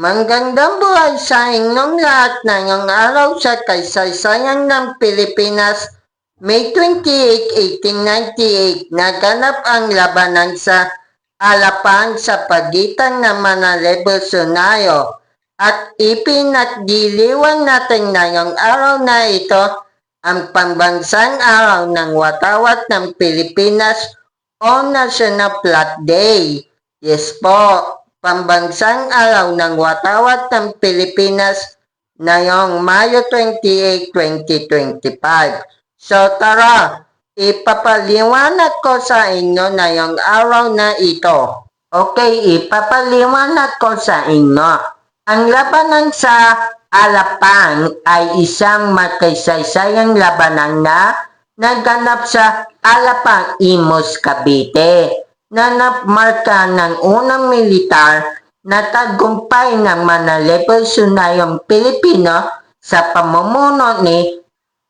Manggandang buhay sa inyong lahat ngayong araw sa kaysaysayan ng Pilipinas. May 28, 1898, naganap ang labanan sa Alapang sa pagitan ng mga revolusyonario at ipinagdiliwan natin ngayong araw na ito ang pambansang araw ng watawat ng Pilipinas o National Flag Day. Yes po, pambansang araw ng watawat ng Pilipinas ngayong Mayo 28, 2025. So tara, ipapaliwanag ko sa inyo ngayong araw na ito. Okay, ipapaliwanag ko sa inyo. Ang labanan sa Alapang ay isang makasaysayang labanan na naganap sa Alapang Imos, Cavite na napmarka ng unang militar na tagumpay ng mga revolusyonaryong Pilipino sa pamumuno ni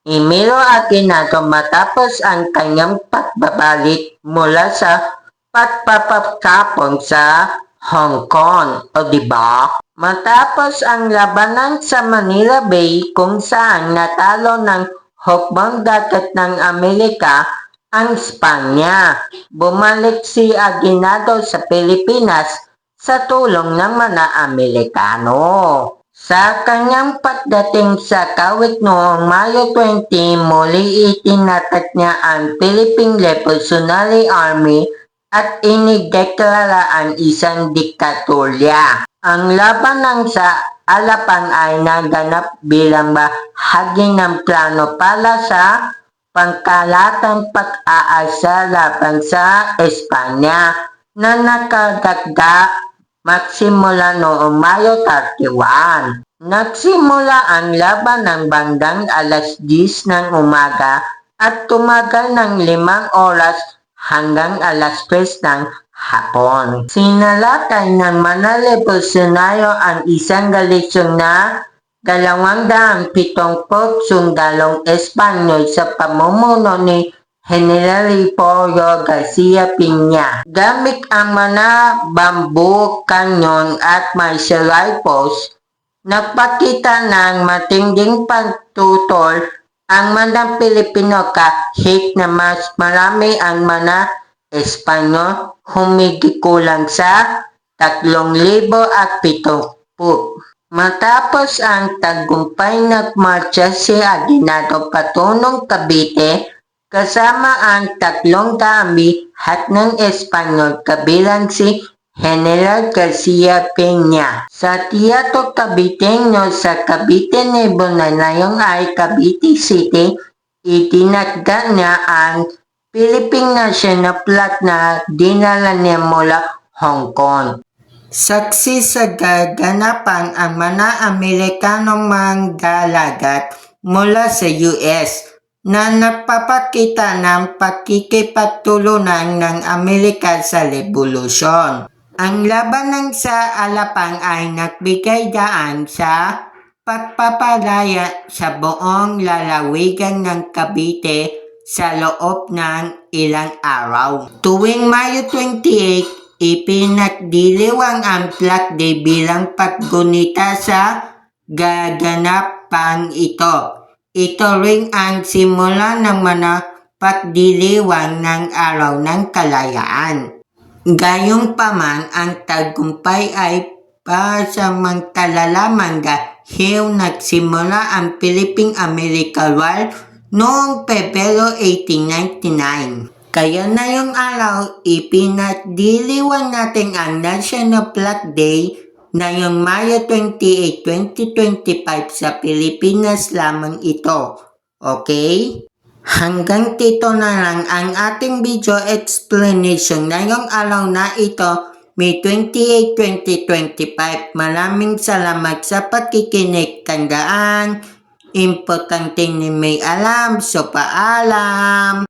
Emilio Aguinaldo matapos ang kanyang pagbabalik mula sa pagpapakapon sa Hong Kong, o di ba? Matapos ang labanan sa Manila Bay kung saan natalo ng hukbong dagat ng Amerika ang Espanya. Bumalik si Aguinaldo sa Pilipinas sa tulong ng mga Amerikano. Sa kanyang pagdating sa kawit noong Mayo 20, muli itinatag niya ang Philippine Revolutionary Army at inideklara ang isang diktatorya. Ang labanan sa Alapang ay naganap bilang bahagi ng plano para sa pangkalatang pag-aasa laban sa Espanya na nakadagda magsimula noong Mayo 31. Nagsimula ang laban ng bandang alas 10 ng umaga at tumagal ng limang oras hanggang alas 3 ng hapon. Sinalakay ng mga revolusyonaryo ang isang galisyon na dalawang daang pitongpot sundalong Espanyol sa pamumuno ni General Liporio Garcia Piña. Gamit ang mga bamboo, kanyon at martial rifles, nagpakita ng matinding pagtutol ang mga Pilipino kahit na mas marami ang mga Espanyol humigit kulang sa 3,070. Matapos ang tagumpay nagmarcha si Aguinaldo patunong Cavite kasama ang tatlong dami hat ng Espanyol kabilang si General Garcia Peña. Sa Teatro Caviteño sa Cavite Nebo na ngayon ay Cavite City, itinagda niya ang Philippine National Flag na dinala niya mula Hong Kong. Saksi sa gaganapan ang mga Amerikanong manggalagat mula sa US na nagpapakita ng pakikipagtulunan ng Amerika sa revolusyon. Ang labanan sa Alapang ay nagbigay daan sa pagpapalaya sa buong lalawigan ng Cavite sa loob ng ilang araw. Tuwing Mayo 28, ipinagdiliwang ang Black Day bilang paggunita sa gaganapang ito. Ito rin ang simula ng mga pagdiliwang ng araw ng kalayaan. Gayunpaman, ang tagumpay ay pasamantala lamang dahil nagsimula ang Philippine-American War noong Pebrero 1899. Kaya na yung araw, ipinagdiliwan natin ang National Flag Day na yung Mayo 28, 2025 sa Pilipinas lamang ito. Okay? Hanggang dito na lang ang ating video explanation ngayong araw na ito, May 28, 2025. Maraming salamat sa pakikinig. Tandaan, importante ni may alam, so paalam.